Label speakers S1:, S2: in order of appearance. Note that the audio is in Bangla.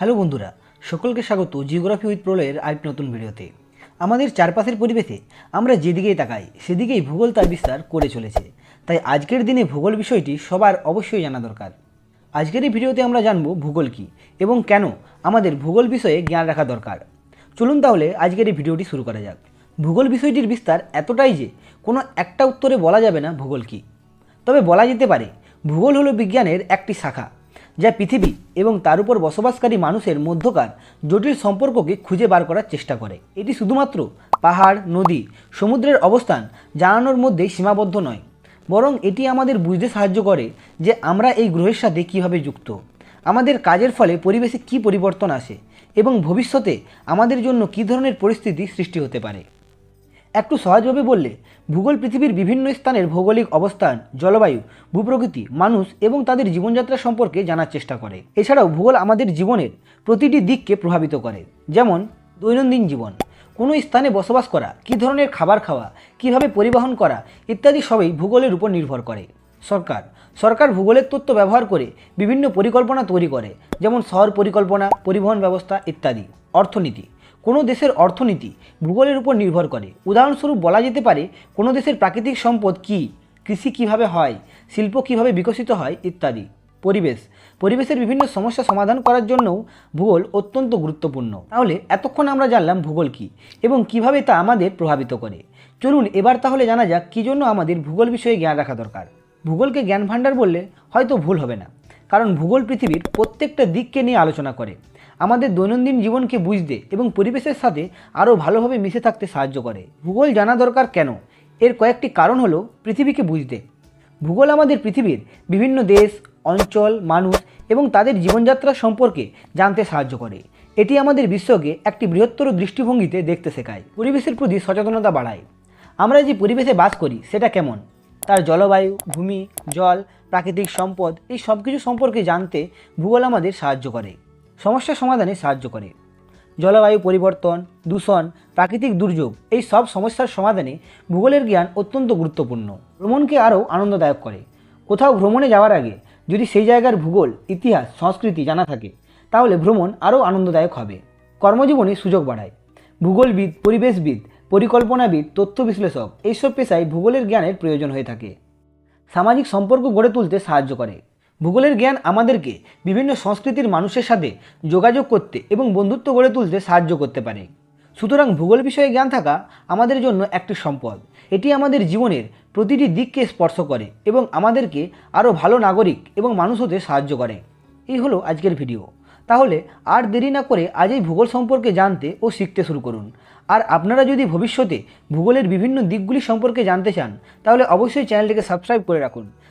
S1: হ্যালো বন্ধুরা, সকলকে স্বাগত জিওগ্রাফি উইথ প্রলয়ের আরেক নতুন ভিডিওতে। আমাদের চারপাশের পরিবেশে আমরা যেদিকেই তাকাই, সেদিকেই ভূগোল তার বিস্তার করে চলেছে। তাই আজকের দিনে ভূগোল বিষয়টি সবার অবশ্যই জানা দরকার। আজকের এই ভিডিওতে আমরা জানব ভূগোল কী এবং কেন আমাদের ভূগোল বিষয়ে জ্ঞান রাখা দরকার। চলুন তাহলে আজকের এই ভিডিওটি শুরু করা যাক। ভূগোল বিষয়টির বিস্তার এতটাই যে কোনো একটা উত্তরে বলা যাবে না ভূগোল কী। তবে বলা যেতে পারে, ভূগোল হলো বিজ্ঞানের একটি শাখা। যা পৃথিবী এবং তার উপর বসবাসকারী মানুষের মধ্যকার জটিল সম্পর্ককে খুঁজে বার করার চেষ্টা করে। এটি শুধুমাত্র পাহাড়, নদী, সমুদ্রের অবস্থান জানানোর মধ্যেই সীমাবদ্ধ নয়, বরং এটি আমাদের বুঝতে সাহায্য করে যে আমরা এই গ্রহের সাথে কীভাবে যুক্ত, আমাদের কাজের ফলে পরিবেশে কী পরিবর্তন আসে এবং ভবিষ্যতে আমাদের জন্য কী ধরনের পরিস্থিতি সৃষ্টি হতে পারে। একটু সহজভাবে বললে, ভূগোল পৃথিবীর বিভিন্ন স্থানের ভৌগোলিক অবস্থান, জলবায়ু, ভূপ্রকৃতি, মানুষ এবং তাদের জীবনযাত্রা সম্পর্কে জানার চেষ্টা করে। এছাড়াও ভূগোল আমাদের জীবনের প্রতিটি দিককে প্রভাবিত করে। যেমন, দৈনন্দিন জীবন, কোনো স্থানে বসবাস করা, কী ধরনের খাবার খাওয়া, কীভাবে পরিবহন করা, ইত্যাদি সবই ভূগোলের উপর নির্ভর করে। সরকার সরকার ভূগোলের তথ্য ব্যবহার করে বিভিন্ন পরিকল্পনা তৈরি করে, যেমন শহর পরিকল্পনা, পরিবহন ব্যবস্থা ইত্যাদি। অর্থনীতি কোনো দেশের অর্থনীতি ভূগোলের উপর নির্ভর করে। উদাহরণস্বরূপ বলা যেতে পারে, কোনো দেশের প্রাকৃতিক সম্পদ কী, কৃষি কীভাবে হয়, শিল্প কীভাবে বিকশিত হয় ইত্যাদি। পরিবেশ, পরিবেশের বিভিন্ন সমস্যা সমাধান করার জন্যও ভূগোল অত্যন্ত গুরুত্বপূর্ণ। তাহলে এতক্ষণ আমরা জানলাম ভূগোল কী এবং কীভাবে তা আমাদের প্রভাবিত করে। চলুন এবার তাহলে জানা যাক কী জন্য আমাদের ভূগোল বিষয়ে জ্ঞান রাখা দরকার। ভূগোলকে জ্ঞান ভাণ্ডার বললে হয়তো ভুল হবে না, কারণ ভূগোল পৃথিবীর প্রত্যেকটা দিককে নিয়ে আলোচনা করে। আমাদের দৈনন্দিন জীবনকে বুঝতে এবং পরিবেশের সাথে আরও ভালোভাবে মিশে থাকতে সাহায্য করে। ভূগোল জানা দরকার কেন? এর কয়েকটি কারণ হলো পৃথিবীকে বুঝতে। ভূগোল আমাদের পৃথিবীর বিভিন্ন দেশ, অঞ্চল, মানুষ এবং তাদের জীবনযাত্রা সম্পর্কে জানতে সাহায্য করে। এটি আমাদের বিশ্বকে একটি বৃহত্তর দৃষ্টিভঙ্গিতে দেখতে শেখায়। পরিবেশের প্রতি সচেতনতা বাড়ায়। আমরা যে পরিবেশে বাস করি, সেটা কেমন? তার জলবায়ু, ভূমি, জল, প্রাকৃতিক সম্পদ, এই সব কিছু সম্পর্কে জানতে ভূগোল আমাদের সাহায্য করে। সমস্যা সমাধানে সাহায্য করে। জলবায়ু পরিবর্তন, দূষণ, প্রাকৃতিক দুর্যোগ, এই সব সমস্যার সমাধানে ভূগোলের জ্ঞান অত্যন্ত গুরুত্বপূর্ণ। ভ্রমণকে আরও আনন্দদায়ক করে। কোথাও ভ্রমণে যাওয়ার আগে যদি সেই জায়গার ভূগোল, ইতিহাস, সংস্কৃতি জানা থাকে, তাহলে ভ্রমণ আরও আনন্দদায়ক হবে। কর্মজীবনে সুযোগ বাড়ায়। ভূগোলবিদ, পরিবেশবিদ, পরিকল্পনাবিদ, তথ্য বিশ্লেষক, এইসব পেশায় ভূগোলের জ্ঞানের প্রয়োজন হয়ে থাকে। সামাজিক সম্পর্ক গড়ে তুলতে সাহায্য করে। ভূগোলের জ্ঞান আমাদেরকে বিভিন্ন সংস্কৃতির মানুষের সাথে যোগাযোগ করতে এবং বন্ধুত্ব গড়ে তুলতে সাহায্য করতে পারে। সুতরাং ভূগোল বিষয়ে জ্ঞান থাকা আমাদের জন্য একটি সম্পদ। এটি আমাদের জীবনের প্রতিটি দিককে স্পর্শ করে এবং আমাদেরকে আরও ভালো নাগরিক এবং মানুষ হতে সাহায্য করে। এই হলো আজকের ভিডিও। তাহলে আর দেরি না করে আজই ভূগোল সম্পর্কে জানতে ও শিখতে শুরু করুন। আর আপনারা যদি ভবিষ্যতে ভূগোলের বিভিন্ন দিকগুলি সম্পর্কে জানতে চান, তাহলে অবশ্যই চ্যানেলটিকে সাবস্ক্রাইব করে রাখুন।